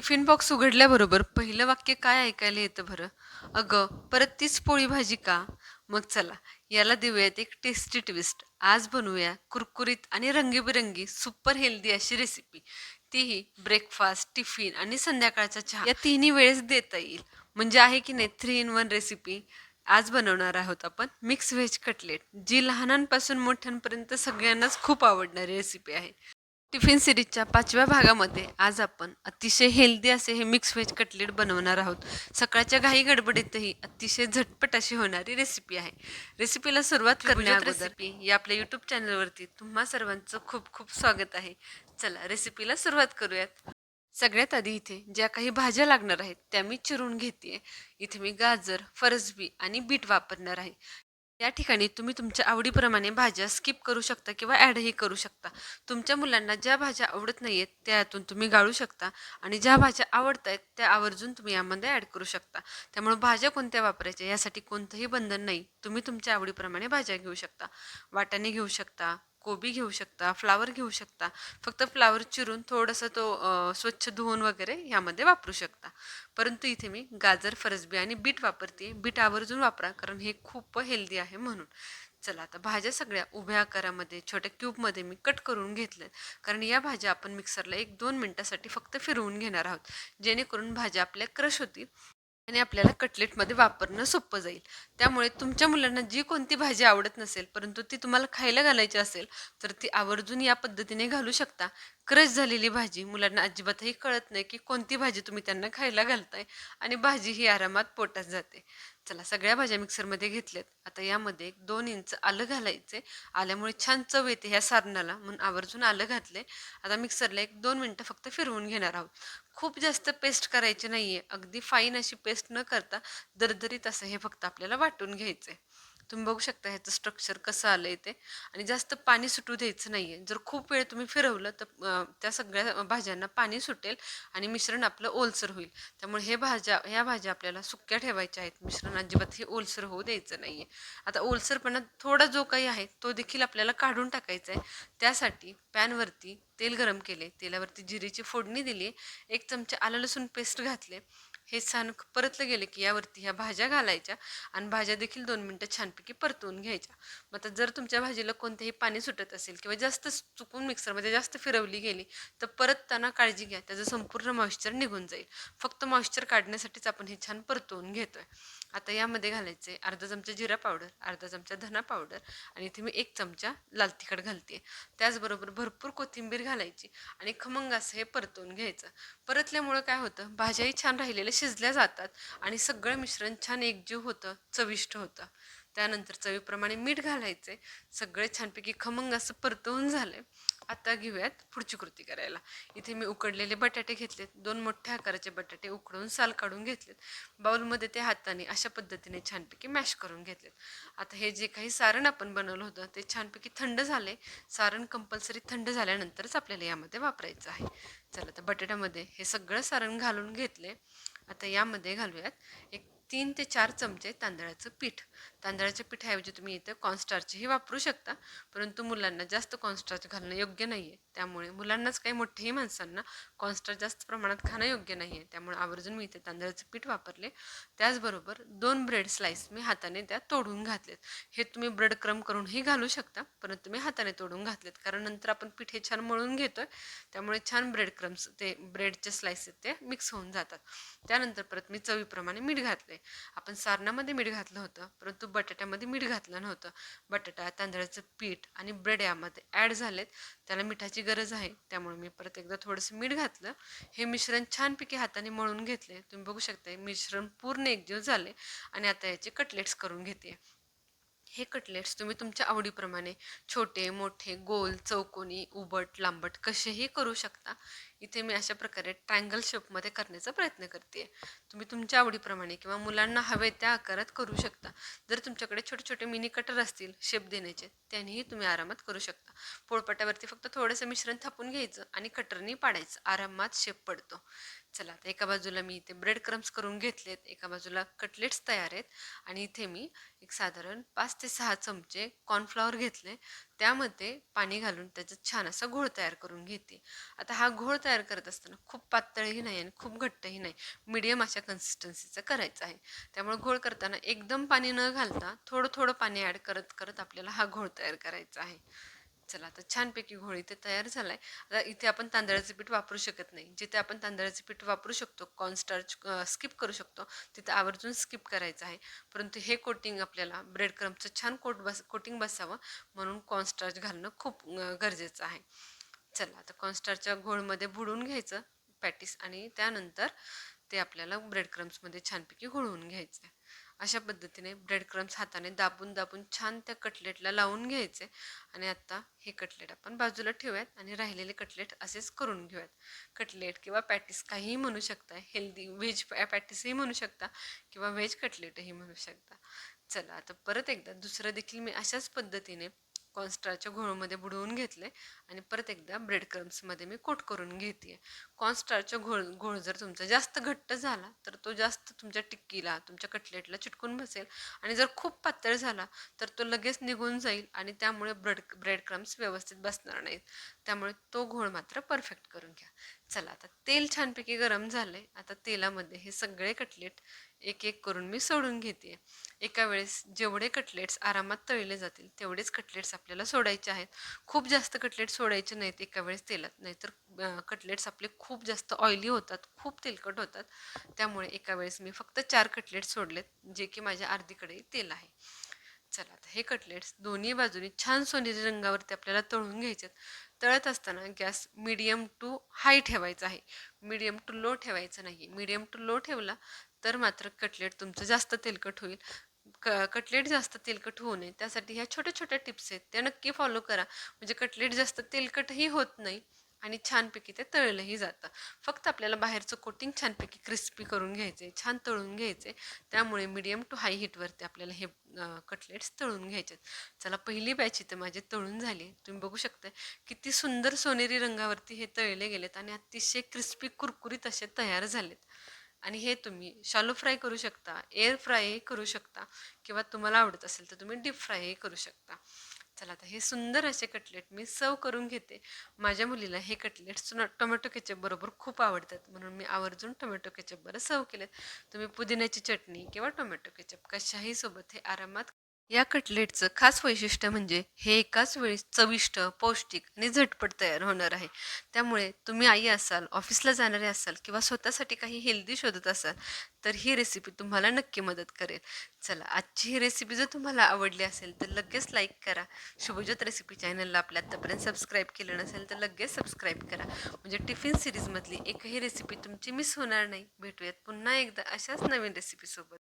Tiffin box उघडल्याबरोबर पहिलं वाक्य काय ऐकायला येतं बरं? अगं परत तीच पोळी भाजी का? मग चला याला देऊयात एक टेस्टी ट्विस्ट आज बनवूया कुरकुरीत आणि रंगीबेरंगी सुपर हेल्दी अशी रेसिपी तीही ब्रेकफास्ट टिफिन आणि संध्याकाळचा चहा. या तिन्ही वेळेस देता येईल. म्हणजे आहे की नाही थ्री इन वन रेसिपी आज बनवणार आहोत आपण मिक्स व्हेज कटलेट जी लहानांपासून मोठ्यांपर्यंत सगळ्यांनाच खूप आवडणारी रेसिपी आहे. टिफिन सिरीजच्या पाचव्या भागामध्ये आज आपण अतिशय हेल्दी असे हे मिक्स व्हेज कटलेट बनवणार आहोत. सकाळच्या घाई गडबडीतही अतिशय झटपट अशी होणारी रेसिपी आहे. रेसिपीला सुरुवात करण्याअगोदर रेसिपी या आपल्या यूट्यूब चॅनलवरती तुम्हा सर्वांचं खूप खूप स्वागत आहे. चला रेसिपीला सुरुवात करूयात. सगळ्यात आधी इथे ज्या काही भाज्या लागणार आहेत त्या मी चिरून घेते इथे मी गाजर फरसबी आणि बीट वापरणार आहे. या ठिकाणी तुम्ही तुमच्या आवडीप्रमाणे भाज्या स्किप करू शकता किंवा ॲडही करू शकता. तुमच्या मुलांना ज्या भाज्या आवडत नाही आहेत त्यातून तुम्ही गाळू शकता आणि ज्या भाज्या आवडत आहेत त्या आवर्जून तुम्ही यामध्ये ॲड करू शकता. त्यामुळे भाज्या कोणत्या वापरायच्या यासाठी कोणतंही बंधन नाही. तुम्ही तुमच्या आवडीप्रमाणे भाज्या घेऊ शकता. वाटाणे घेऊ शकता. कोबी घेऊ शकता फ्लावर घेऊ शकता. फक्त फ्लावर चिरून थोडंसं तो स्वच्छ धुवून वगैरे यामध्ये वापरू शकता. परंतु इथे मी गाजर फरसबी आणि बीट वापरते. बीट आवर्जून वापरा कारण हे खूप हेल्दी आहे म्हणून. चला आता भाज्या सगळ्या उभ्या आकारामध्ये छोट्या क्यूबमध्ये मी कट करून घेतल्यात. कारण या भाज्या आपण मिक्सरला एक दोन मिनटासाठी फक्त फिरवून घेणार आहोत. जेणेकरून भाज्या आपल्या क्रश होतील. आणि आपल्याला कटलेटमध्ये वापरणं सोपं जाईल. त्यामुळे तुमच्या मुलांना जी कोणती भाजी आवडत नसेल परंतु ती तुम्हाला खायला घालायची असेल तर ती आवर्जून या पद्धतीने घालू शकता. क्रश झालेली भाजी मुलांना अजिबातही कळत नाही की कोणती भाजी तुम्ही त्यांना खायला घालताय आणि भाजी ही आरामात पोटात जाते. चला सगळ्या भाज्या मिक्सरमध्ये घेतल्यात. आता यामध्ये एक दोन इंच आलं घालायचे. आल्यामुळे छान चव येते ह्या सारणाला. म्हणून आवर्जून आलं घातले आता मिक्सरला एक दोन मिनटं फक्त फिरवून घेणार आहोत. खूप जास्त पेस्ट करायची नाहीये. अगदी फाईन अशी पेस्ट न करता दरदरीत असं हे फक्त आपल्याला वाटून घ्यायचंय. तुम्ही बघू शकता ह्याचं स्ट्रक्चर कसं आलंय ते. आणि जास्त पाणी सुटू द्यायचं नाही आहे जर खूप वेळ तुम्ही फिरवलं तर त्या सगळ्या भाज्यांना पाणी सुटेल आणि मिश्रण आपलं ओलसर होईल. त्यामुळे हे भाज्या ह्या भाज्या आपल्याला सुक्या ठेवायच्या आहेत. मिश्रण अजिबात हे ओलसर होऊ द्यायचं नाही आहे आता ओलसरपणा थोडा जो काही आहे तो देखील आपल्याला काढून टाकायचा आहे त्यासाठी पॅनवरती तेल गरम केले तेलावरती जिरीची फोडणी दिली एक चमचा आलं लसूण पेस्ट घातले हे छान परतलं गेलं की यावरती ह्या भाज्या घालायच्या आणि भाज्या देखील दोन मिनटं छानपैकी परतवून घ्यायच्या. मग आता जर तुमच्या भाजीला कोणतेही पाणी सुटत असेल किंवा जास्त चुकून मिक्सरमध्ये जास्त फिरवली गेली तर परतताना काळजी घ्या. त्याचं संपूर्ण मॉइश्चर निघून जाईल. फक्त मॉइश्चर काढण्यासाठीच आपण हे छान परतवून घेतोय. आता यामध्ये घालायचे अर्धा चमचा जिरा पावडर अर्धा चमचा धना पावडर आणि इथे मी एक चमचा लाल तिखट घालते त्याचबरोबर भरपूर कोथिंबीर घालायची आणि खमंग असं हे परतवून घ्यायचं. परतल्यामुळं काय होतं? भाज्याही छान राहिलेल्या शिजल्या जातात आणि सगळं मिश्रण छान एकजीव होतं चविष्ट होतं. त्यानंतर चवीप्रमाणे मीठ घालायचे. सगळे छानपैकी खमंग असं परतवून झाले आता घेऊयात पुढची कृती करायला. इथे मी उकडलेले बटाटे घेतलेत. दोन मोठ्या आकाराचे बटाटे उकडून साल काढून घेतलेत. बाउलमध्ये ते हाताने अशा पद्धतीने छानपैकी मॅश करून घेतलेत. आता हे जे काही सारण आपण बनवलं होतं ते छानपैकी थंड झाले सारण कंपल्सरी थंड झाल्यानंतरच आपल्याला यामध्ये वापरायचं आहे. चला तर बटाट्यामध्ये हे सगळं सारण घालून घेतले आता यामध्ये घालूयात. एक तीन ते चार चमचे तांदळाचं पीठ. तांदळाच्या पिठाऐवजी तुम्ही इथं कॉन्स्टार्चही वापरू शकता परंतु मुलांना जास्त कॉन्स्टार्च घालणं योग्य नाही आहे त्यामुळे मुलांनाच काही मोठ्याही माणसांना कॉन्स्टार्च जास्त प्रमाणात खाणं योग्य नाही आहे त्यामुळे आवर्जून मी इथे तांदळाचं पीठ वापरले. त्याचबरोबर दोन ब्रेड स्लाईस मी हाताने त्यात तोडून घातलेत. हे तुम्ही ब्रेड क्रम करूनही घालू शकता परंतु मी हाताने तोडून घातलेत. कारण नंतर आपण पीठ हे छान मळून घेतोय त्यामुळे छान ब्रेड क्रम्स ते ब्रेडचे स्लाईस ते मिक्स होऊन जातात. त्यानंतर परत मी चवीप्रमाणे मीठ घातले आपण सारणामध्ये मीठ घातलं होतं परंतु बटाट्यामध्ये मीठ घातलं नव्हतं. बटाटा तांदळाचं पीठ आणि ब्रेड यामध्ये ॲड झालेत. त्याला मिठाची गरज आहे त्यामुळे मी परत एकदा थोडंसं मीठ घातलं. हे मिश्रण छानपैकी हाताने मळून घेतले. तुम्ही बघू शकता मिश्रण पूर्ण एकजीव झाले आणि आता याचे कटलेट्स करून घेते. हे कटलेट्स तुम्ही तुमच्या आवडीप्रमाणे छोटे मोठे गोल चौकोनी उबट लांबट कसेही करू शकता. इथे मी अशा प्रकारे ट्रायंगल शेपमध्ये करण्याचा प्रयत्न करते तुम्ही तुमच्या आवडीप्रमाणे किंवा मुलांना हवे त्या आकारात करू शकता. जर तुमच्याकडे छोटे छोटे मिनी कटर असतील शेप देण्याचे त्यानेही तुम्ही आरामात करू शकता. पोळपाट्यावरती फक्त थोडंसं मिश्रण थापून घ्यायचं आणि कटरनी पाडायचं. आरामात शेप पडतो. चला आता एका बाजूला मी इथे ब्रेड क्रम्स करून घेतलेत. एका बाजूला कटलेट्स तयार आहेत. आणि इथे मी एक साधारण पाच ते सहा चमचे कॉर्नफ्लॉवर घेतले. त्यामध्ये पाणी घालून त्याचा छान असा घोळ तयार करून घेते. आता हा घोळ तयार करत असताना खूप पातळही नाही आणि खूप घट्टही नाही. मीडियम अशा कन्सिस्टन्सीचा करायचा आहे. त्यामुळे घोळ करताना एकदम पाणी न घालता थोडं थोडं पाणी ॲड करत करत आपल्याला हा घोळ तयार करायचा आहे. चला आता छानपैकी घोळ इथे तयार झालाय. आता इथे आपण तांदळाचं पीठ वापरू शकत नाही. जिथे आपण तांदळाचे पीठ वापरू शकतो कॉर्नस्टार्च स्किप करू शकतो तिथे आवर्जून स्किप करायचं आहे. परंतु हे कोटिंग आपल्याला ब्रेड क्रमचं छान कोट बस कोटिंग बसावं म्हणून कॉर्नस्टार्च घालणं खूप गरजेचं आहे. चला आता कॉर्नस्टार्चच्या घोळमध्ये बुडून घ्यायचं पॅटीस आणि त्यानंतर ते आपल्याला ब्रेड क्रम्समध्ये छानपैकी घोळवून घ्यायचं आहे अशा पद्धतीने ब्रेड क्रम्स हाताने दाबून दाबून छान त्या कटलेटला लावून घ्यायचे. आणि आत्ता हे कटलेट आपण बाजूला ठेवूयात आणि राहिलेले कटलेट असेच करून घेऊयात. कटलेट किंवा पॅटीस काहीही म्हणू शकता. हेल्दी व्हेज पॅटीसही म्हणू शकता किंवा व्हेज कटलेटही म्हणू शकता. चला आता परत एकदा दुसरं देखील मी अशाच पद्धतीने कॉन्स्टारच्या घोळमध्ये बुडवून घेतले आणि परत एकदा ब्रेड क्रम्समध्ये मी कोट करून घेते कॉन्स्टारच्या घोळ घोळ जर तुमचा जास्त घट्ट झाला तर तो जास्त तुमच्या टिक्कीला तुमच्या कटलेटला चिटकून बसेल आणि जर खूप पातळ झाला तर तो लगेच निघून जाईल आणि त्यामुळे ब्रेड ब्रेड क्रम्स व्यवस्थित बसणार नाहीत. त्यामुळे तो घोळ मात्र परफेक्ट करून घ्या. चला आता तेल छानपैकी गरम झालं आहे आता तेलामध्ये हे सगळे कटलेट एक एक करून मी सोडून घेते एका वेळेस जेवढे कटलेट्स आरामात तळले जातील तेवढेच कटलेट्स आपल्याला सोडायचे आहेत. खूप जास्त कटलेट सोडायचे नाहीत एका वेळेस तेलात. नाहीतर कटलेट्स आपले खूप जास्त ऑइली होतात खूप तेलकट होतात. त्यामुळे एका वेळेस मी फक्त चार कटलेट सोडलेत जे की माझ्या अर्धीकडे तेल आहे. चला आता हे कटलेट्स दोन्ही बाजूनी छान सोनेरी रंगावरती आपल्याला तळून घ्यायचे आहेत तळत असताना गॅस मीडियम टू हाय ठेवायचा आहे. मीडियम टू लो ठेवायचं नाही. मीडियम टू लो ठेवला तर मात्र कटलेट तुमचं जास्त तेलकट होईल. क कटलेट जास्त तेलकट होऊ नये. त्यासाठी ह्या छोट्या छोट्या टिप्स आहेत. त्या नक्की फॉलो करा. म्हणजे कटलेट जास्त तेलकटही होत नाही. आणि छानपैकी ते तळलंही जातं. फक्त आपल्याला बाहेरचं कोटिंग छानपैकी क्रिस्पी करून घ्यायचे छान तळून घ्यायचे त्यामुळे मीडियम टू हाय हीटवरती आपल्याला हे कटलेट्स तळून घ्यायचे चला पहिली बॅच इथं माझे तळून झाली. तुम्ही बघू शकता किती सुंदर सोनेरी रंगावरती हे तळले गेलेत आणि अतिशय क्रिस्पी कुरकुरीत असे तयार झालेत. आणि हे तुम्ही शालो फ्राय करू शकता एअर फ्रायही करू शकता किंवा तुम्हाला आवडत असेल तर तुम्ही डीप फ्रायही करू शकता. चला आता हे सुंदर असे कटलेट मी सर्व करून घेते. माझ्या मुलीला हे कटलेट्स टोमॅटो केचप बरोबर खूप आवडतात. म्हणून मी आवर्जून टोमॅटो केचप बरं सर्व केलेत. तुम्ही पुदिन्याची चटणी किंवा टोमॅटो केचप कशाही सोबत हे आरामात या कटलेटचं खास वैशिष्ट्य म्हणजे हे एकाच वेळी चविष्ट पौष्टिक आणि झटपट तयार होणार आहे. त्यामुळे तुम्ही आई असाल ऑफिसला जाणारे असाल किंवा स्वतःसाठी काही हेल्दी शोधत असाल तर ही रेसिपी तुम्हाला नक्की मदत करेल. चला आजची ही रेसिपी जर तुम्हाला आवडली असेल तर लगेच लाईक करा. शुभज्योत रेसिपी चॅनलला आपल्या आत्तापर्यंत सबस्क्राईब केलं नसेल तर लगेच सबस्क्राईब करा. म्हणजे टिफिन सिरीजमधली एकही रेसिपी तुमची मिस होणार नाही. भेटूयात पुन्हा एकदा अशाच नवीन रेसिपीसोबत.